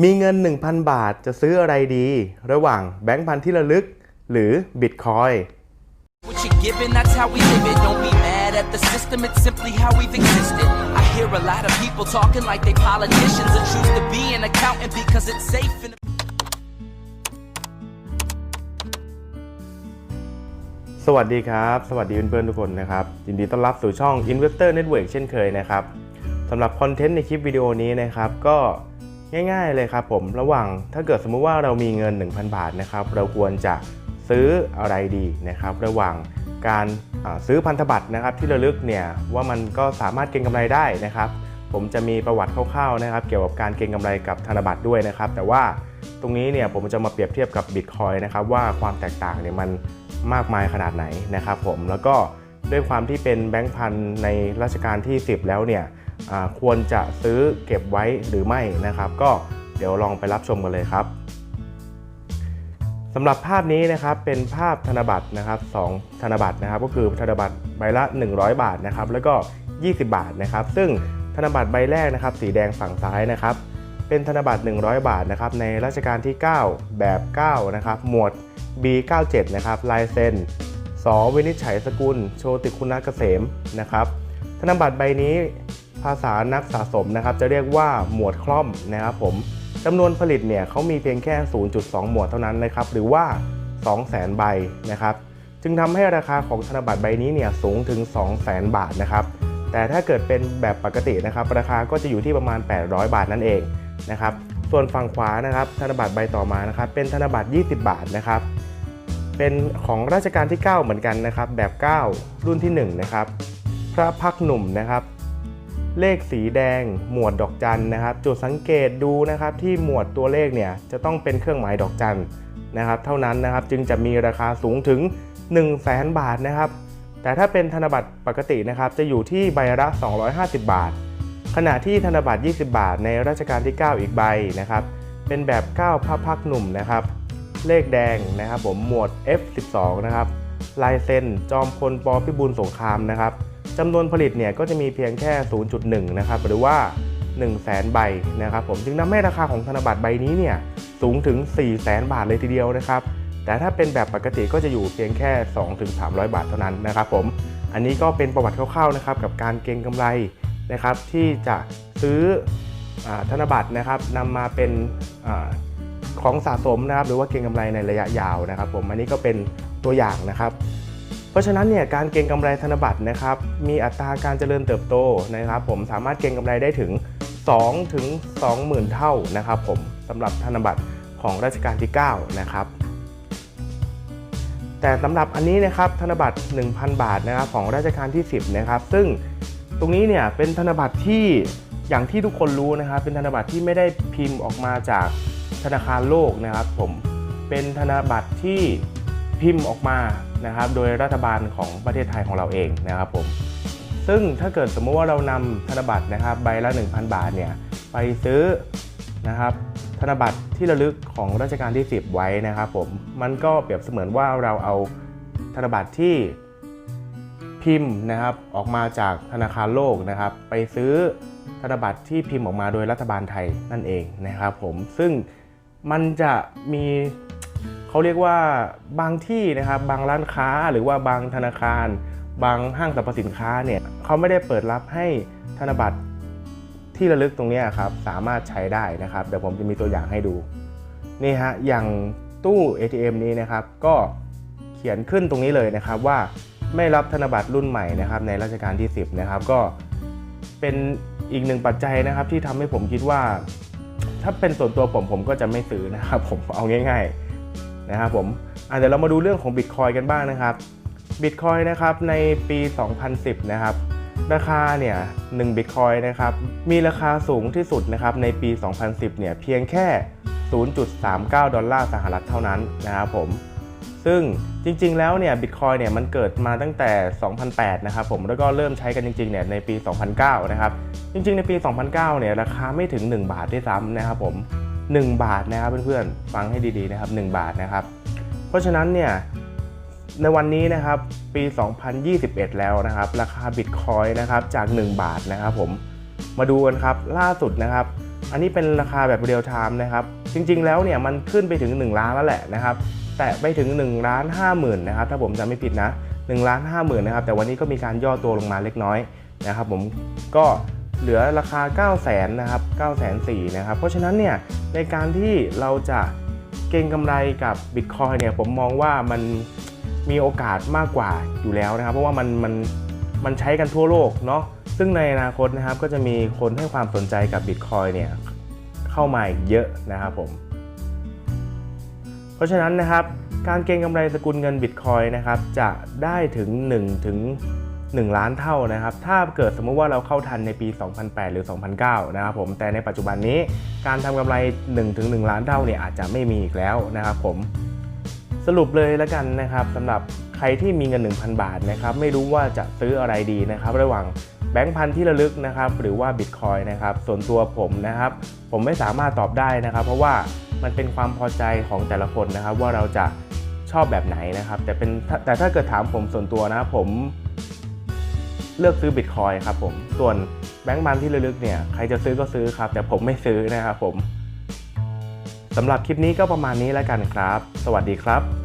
มีเงิน 1,000 บาทจะซื้ออะไรดี ระหว่างแบงค์พันที่ระลึก หรือบิตคอย What you giving, that's how we live it. Don't be mad at the system, it's simply how we've existed. I hear a lot of people talking like they politicians and choose to be an accountant because it's safe and สวัสดีครับ สวัสดีเพื่อนๆทุกคนนะครับยินดีต้อนรับสู่ช่อง Investor Network เช่นเคยนะครับสำหรับคอนเทนต์ในคลิปวิดีโอนี้นะครับ ก็ ง่าย ๆ เลยครับผมระหว่างถ้าเกิดสมมุติว่าเรามีเงิน 1,000 บาทนะครับเราควรจะซื้ออะไรดีนะครับ ระหว่างการซื้อพันธบัตรนะครับ ที่ระลึกเนี่ยว่ามันก็สามารถเก็งกำไรได้นะครับ ผมจะมีประวัติคร่าวๆนะครับ เกี่ยวกับการเก็งกำไรกับธนบัตรด้วยนะครับ แต่ว่าตรงนี้เนี่ยผมจะมาเปรียบเทียบกับบิตคอยนะครับว่าความแตกต่างเนี่ยมันมากมายขนาดไหนนะครับ ผมแล้วก็ด้วยความที่เป็นแบงค์พันในรัชกาลที่ 10 แล้วเนี่ย ควรจะซื้อเก็บไว้หรือไม่นะครับ ก็เดี๋ยวลองไปรับชมกันเลยครับสำหรับภาพนี้นะครับเป็นภาพธนบัตรนะครับสองธนบัตรนะครับ ก็คือธนบัตรใบละ 100 บาทนะครับ แล้วก็ 20 บาทนะครับ ซึ่งธนบัตรใบแรกนะครับ สีแดงฝั่งซ้ายนะครับ เป็นธนบัตร 100 บาทนะครับ ในรัชกาลที่ 9 แบบ 9 นะครับ หมวด B97 นะครับ ลายเซ็นสวินิจฉัยสกุล โชติคุณเกษมนะครับ ธนบัตรใบนี้ ภาษานักสะสมนะครับจะเรียกว่าหมวดคล่อมนะครับผมจำนวนผลิตเนี่ยเขามีเพียงแค่ 0.2 หมวดเท่านั้นนะครับหรือว่า 200,000 ใบนะครับจึงทำให้ราคาของธนบัตรใบนี้เนี่ยสูงถึง 200,000 บาทนะครับแต่ถ้าเกิดเป็นแบบปกตินะครับราคาก็จะอยู่ที่ประมาณ 800 บาทนั่นเองนะครับส่วนฝั่งขวานะครับธนบัตรใบต่อมานะครับเป็นธนบัตร 20 บาทนะครับเป็นของราชการที่ 9 เหมือนกันนะครับแบบ 9 รุ่นที่1นะครับพระพักหนุ่มนะครับ เลขสีแดงหมวดดอกจันนะครับ จุดสังเกตดูนะครับที่หมวดตัวเลขเนี่ยจะต้องเป็นเครื่องหมายดอกจันนะครับ เท่านั้นนะครับจึงจะมีราคาสูงถึง 1 0 0 0 0แบาทนะครับ แต่ถ้าเป็นธนบัตรปกตินะครับ จะอยู่ที่ใบละ 250 บาท ขณะที่ธนบัตร 20 บาท ในรัชกาลที่ 9 อีกใบนะครับ เป็นแบบ9พระพักหนุ่มนะครับ เลขแดงนะครับ ผมหมวด F12 นะครับลายเซ็นจอมพลปพิบูลสงครามนะครับ จำนวนผลิตเนี่ยก็จะมีเพียงแค่ 0.1 นะครับ หรือว่า 1 0 0 0 0แใบนะครับผมจึงทำให้ราคาของธนบัตรใบนี้เนี่ยสูงถึง 4 0 0 0 0 0บาทเลยทีเดียวนะครับ แต่ถ้าเป็นแบบปกติก็จะอยู่เพียงแค่ 2-300 บาทเท่านั้นนะครับผม อันนี้ก็เป็นประวัติคร่าวๆนะครับกับการเก็งกำไรนะครับที่จะซื้ออธนบัตรนะครับนำมาเป็นอของสะสมนะครับหรือว่าเก็งกำไรในระยะยาวนะครับ ผมอันนี้ก็เป็นตัวอย่างนะครับ เพราะฉะนั้นเนี่ยการเก็งกำไรธนบัตรนะครับมีอัตราการเจริญเติบโตนะครับ ผมสามารถเก็งกำไรได้ถึง 2 ถึง 20,000 เท่านะครับ ผมสำหรับธนบัตรของรัชกาลที่ 9 นะครับ แต่สำหรับอันนี้นะครับธนบัตร 1,000 บาทนะครับของรัชกาลที่ 10 นะครับ ซึ่งตรงนี้เนี่ยเป็นธนบัตรที่อย่างที่ทุกคนรู้นะครับ เป็นธนบัตรที่ไม่ได้พิมพ์ออกมาจากธนาคารโลกนะครับ ผมเป็นธนบัตรที่ พิมพ์ออกมานะครับ โดยรัฐบาลของประเทศไทยของเราเองนะครับผมซึ่งถ้าเกิดสมมติว่าเรานำธนบัตรนะครับใบละ 1,000 บาทเนี่ยไปซื้อนะครับธนบัตรที่ระลึกของรัชกาลที่ 10 ไว้นะครับผมมันก็เปรียบเสมือนว่าเราเอาธนบัตรที่พิมพ์นะครับออกมาจากธนาคารโลกนะครับ ไปซื้อธนบัตรที่พิมพ์ออกมาโดยรัฐบาลไทยนั่นเองนะครับผมซึ่งมันจะมี เขาเรียกว่าบางที่นะครับบางร้านค้าหรือว่าบางธนาคาร บางห้างสรรพสินค้าเนี่ยเขาไม่ได้เปิดรับให้ธนบัตรที่ระลึกตรงนี้ครับสามารถใช้ได้นะครับเดี๋ยวผมจะมีตัวอย่างให้ดูนี่ฮะอย่างตู้ ATM นี้นะครับก็เขียนขึ้นตรงนี้เลยนะครับว่าไม่รับธนบัตรรุ่นใหม่นะครับในรัชกาลที่ 10นะครับก็เป็นอีกหนึ่งปัจจัยนะครับที่ทำให้ผมคิดว่า ถ้าเป็นส่วนตัวผมผมก็จะไม่ซื้อนะครับผมเอาง่าย ๆ นะครับผมเดี๋ยวเรามาดูเรื่องของ Bitcoin กันบ้างนะครับ Bitcoin นะครับในปี 2010 นะครับ ราคาเนี่ย1 Bitcoin นะครับมีราคาสูงที่สุดนะครับในปี 2010 เนี่ยเพียงแค่ 0.39 ดอลลาร์สหรัฐเท่านั้นนะครับผมซึ่งจริงๆ แล้วเนี่ยบิตคอยเนี่ยมันเกิดมาตั้งแต่ 2008 นะครับผมแล้วก็เริ่มใช้กันจริงๆ เนี่ยในปี 2009 นะครับ จริงๆ ในปี 2009 เนี่ยราคาไม่ถึง 1 บาทด้วยซ้ำนะครับผม 1 บาทนะครับเพื่อนๆฟังให้ดีๆนะครับ 1 บาทนะครับ เพราะฉะนั้นเนี่ยในวันนี้นะครับปี 2021 แล้วนะครับ ราคาบิตคอยนะครับจาก 1 บาทนะครับผมมาดูกันครับล่าสุดนะครับ อันนี้เป็นราคาแบบเรียลไทม์นะครับ จริงๆแล้วเนี่ยมันขึ้นไปถึง 1 ล้านแล้วแหละนะครับ แต่ไปถึง1ล้าน5หมื่นนะครับถ้าผมจำไม่ผิดนะ1ล้าน5หมื่นนะครับแต่วันนี้ก็มีการย่อตัวลงมาเล็กน้อยนะครับ ผมก็เหลือราคา 9 0 0 0 0นนะครับ9 0 0 0 0นะครับ เพราะฉะนั้นเนี่ย ในการที่เราจะเก็งกำไรกับ Bitcoin เนี่ยผมมองว่ามันมีโอกาสมากกว่าอยู่แล้วนะครับ เพราะว่ามันมันมันใช้กันทั่วโลกเนาะซึ่งในอนาคตนะครับก็จะมีคนให้ความสนใจกับ Bitcoin เนี่ยเข้ามาอีกเยอะนะครับผมเพราะฉะนั้นนะครับการเก็งกำไรสกุลเงิน Bitcoin นะครับจะได้ถึง1ถึง 1 ล้านเท่านะครับ ถ้าเกิดสมมุติว่าเราเข้าทันในปี 2008 หรือ 2009 นะครับผม แต่ในปัจจุบันนี้การทำกำไร1ถึง1ล้านเท่าเนี่ยอาจจะไม่มีอีกแล้วนะครับผม สรุปเลยแล้วกันนะครับสำหรับใครที่มีเงิน 1,000 บาทนะครับไม่รู้ว่าจะซื้ออะไรดีนะครับระหว่างแบงค์พันที่ระลึกนะครับหรือว่า Bitcoin นะครับส่วนตัวผมนะครับ ผมไม่สามารถตอบได้นะครับ เพราะว่ามันเป็นความพอใจของแต่ละคนนะครับว่าเราจะชอบแบบไหนนะครับ แต่เป็นแต่ถ้าเกิดถามผมส่วนตัวนะผม เลือกซื้อบิตคอยครับผมส่วนแบงก์มันที่ระลึกเนี่ยใครจะซื้อก็ซื้อครับ แต่ผมไม่ซื้อนะครับผมสำหรับคลิปนี้ก็ประมาณนี้แล้วกันครับ สวัสดีครับ